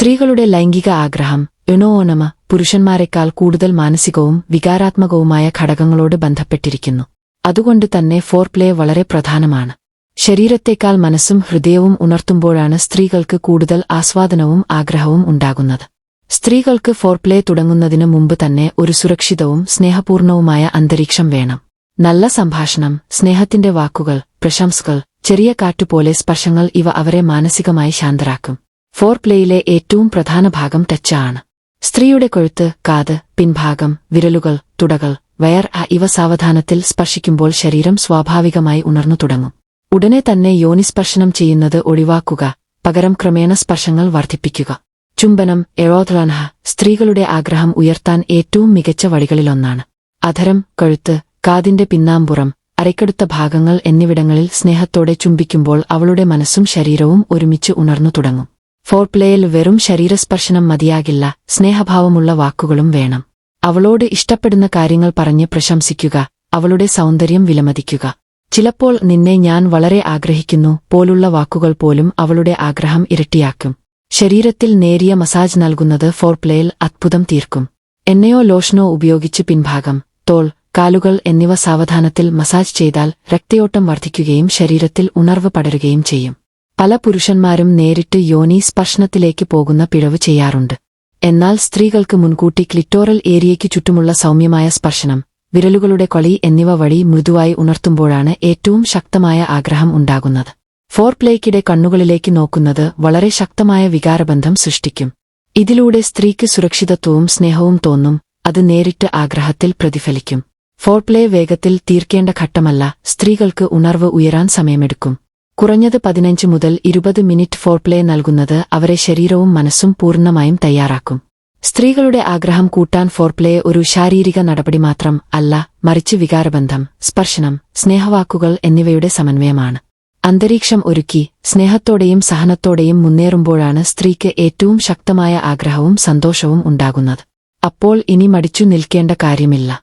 സ്ത്രീകളുടെ ലൈംഗിക ആഗ്രഹം എണോഓണമ പുരുഷന്മാരെക്കാൾ കൂടുതൽ മാനസികവും വികാരാത്മകവുമായ ഘടകങ്ങളോട് ബന്ധപ്പെട്ടിരിക്കുന്നു. അതുകൊണ്ട് തന്നെ ഫോർ പ്ലേ വളരെ പ്രധാനമാണ്. ശരീരത്തേക്കാൾ മനസ്സും ഹൃദയവും ഉണർത്തുമ്പോഴാണ് സ്ത്രീകൾക്ക് കൂടുതൽ ആസ്വാദനവും ആഗ്രഹവും ഉണ്ടാകുന്നത്. സ്ത്രീകൾക്ക് ഫോർപ്ലേ തുടങ്ങുന്നതിനു മുമ്പ് തന്നെ ഒരു സുരക്ഷിതവും സ്നേഹപൂർണവുമായ അന്തരീക്ഷം വേണം. നല്ല സംഭാഷണം സ്നേഹത്തിന്റെ വാക്കുകൾ പ്രശംസകൾ ചെറിയ കാറ്റുപോലെ സ്പർശങ്ങൾ ഇവ അവരെ മാനസികമായി ശാന്തരാക്കും. ഫോർ പ്ലേയിലെ ഏറ്റവും പ്രധാന ഭാഗം ടച്ചാണ്. സ്ത്രീയുടെ കൊഴുത്ത് കാത് പിൻഭാഗം വിരലുകൾ തുടകൾ വയർ ഇവ സാവധാനത്തിൽ സ്പർശിക്കുമ്പോൾ ശരീരം സ്വാഭാവികമായി ഉണർന്നു തുടങ്ങും. ഉടനെ തന്നെ യോനിസ്പർശനം ചെയ്യുന്നത് ഒഴിവാക്കുക പകരം ക്രമേണ സ്പർശങ്ങൾ വർദ്ധിപ്പിക്കുക. ചുംബനം എറോദ്രാൻഹ സ്ത്രീകളുടെ ആഗ്രഹം ഉയർത്താൻ ഏറ്റവും മികച്ച വഴികളിലൊന്നാണ്. അധരം കഴുത്ത് കാതിന്റെ പിന്നാമ്പുറം അരയ്ക്കടുത്ത ഭാഗങ്ങൾ എന്നിവിടങ്ങളിൽ സ്നേഹത്തോടെ ചുംബിക്കുമ്പോൾ അവളുടെ മനസ്സും ശരീരവും ഒരുമിച്ച് ഉണർന്നു തുടങ്ങും. ഫോർപ്ലേയിൽ വെറും ശരീരസ്പർശനം മതിയാകില്ല സ്നേഹഭാവമുള്ള വാക്കുകളും വേണം. അവളോട് ഇഷ്ടപ്പെടുന്ന കാര്യങ്ങൾ പറഞ്ഞ് പ്രശംസിക്കുക അവളുടെ സൗന്ദര്യം വിലമതിക്കുക. ചിലപ്പോൾ നിന്നെ ഞാൻ വളരെ ആഗ്രഹിക്കുന്നു പോലുള്ള വാക്കുകൾ പോലും അവളുടെ ആഗ്രഹം ഇരട്ടിയാക്കും. ശരീരത്തിൽ നേരിയ മസാജ് നൽകുന്നത് ഫോർപ്ലേയിൽ അത്ഭുതം തീർക്കും. എണ്ണയോ ലോഷനോ ഉപയോഗിച്ച് പിൻഭാഗം തോൾ കാലുകൾ എന്നിവ സാവധാനത്തിൽ മസാജ് ചെയ്താൽ രക്തയോട്ടം വർദ്ധിക്കുകയും ശരീരത്തിൽ ഉണർവ് പടരുകയും ചെയ്യും. പല പുരുഷന്മാരും നേരിട്ട് യോനി സ്പർശനത്തിലേക്ക് പോകുന്ന പിഴവ് ചെയ്യാറുണ്ട്. എന്നാൽ സ്ത്രീകൾക്ക് മുൻകൂട്ടി ക്ലിറ്റോറൽ ഏരിയയ്ക്ക് ചുറ്റുമുള്ള സൗമ്യമായ സ്പർശനം വിരലുകളുടെ കൊളി എന്നിവ വഴി മൃദുവായി ഉണർത്തുമ്പോഴാണ് ഏറ്റവും ശക്തമായ ആഗ്രഹം ഉണ്ടാകുന്നത്. ഫോർ പ്ലേക്കിടെ കണ്ണുകളിലേക്ക് നോക്കുന്നത് വളരെ ശക്തമായ വികാരബന്ധം സൃഷ്ടിക്കും. ഇതിലൂടെ സ്ത്രീക്ക് സുരക്ഷിതത്വവും സ്നേഹവും തോന്നും അത് നേരിട്ട് ആഗ്രഹത്തിൽ പ്രതിഫലിക്കും. ഫോർപ്ലേ വേഗത്തിൽ തീർക്കേണ്ട ഘട്ടമല്ല സ്ത്രീകൾക്ക് ഉണർവ് ഉയരാൻ സമയമെടുക്കും. കുറഞ്ഞത് പതിനഞ്ച് മുതൽ ഇരുപത് മിനിറ്റ് ഫോർപ്ലേ നൽകുന്നത് അവരെ ശരീരവും മനസ്സും പൂർണമായും തയ്യാറാക്കും. സ്ത്രീകളുടെ ആഗ്രഹം കൂട്ടാൻ ഫോർപ്ലേ ഒരു ശാരീരിക നടപടി മാത്രം അല്ല മറിച്ച് വികാരബന്ധം സ്പർശനം സ്നേഹവാക്കുകൾ എന്നിവയുടെ സമന്വയമാണ്. അന്തരീക്ഷം ഒരുക്കി സ്നേഹത്തോടെയും സഹനത്തോടെയും മുന്നേറുമ്പോഴാണ് സ്ത്രീക്ക് ഏറ്റവും ശക്തമായ ആഗ്രഹവും സന്തോഷവും ഉണ്ടാകുന്നത്. അപ്പോൾ ഇനി മടിച്ചു നിൽക്കേണ്ട കാര്യമില്ല.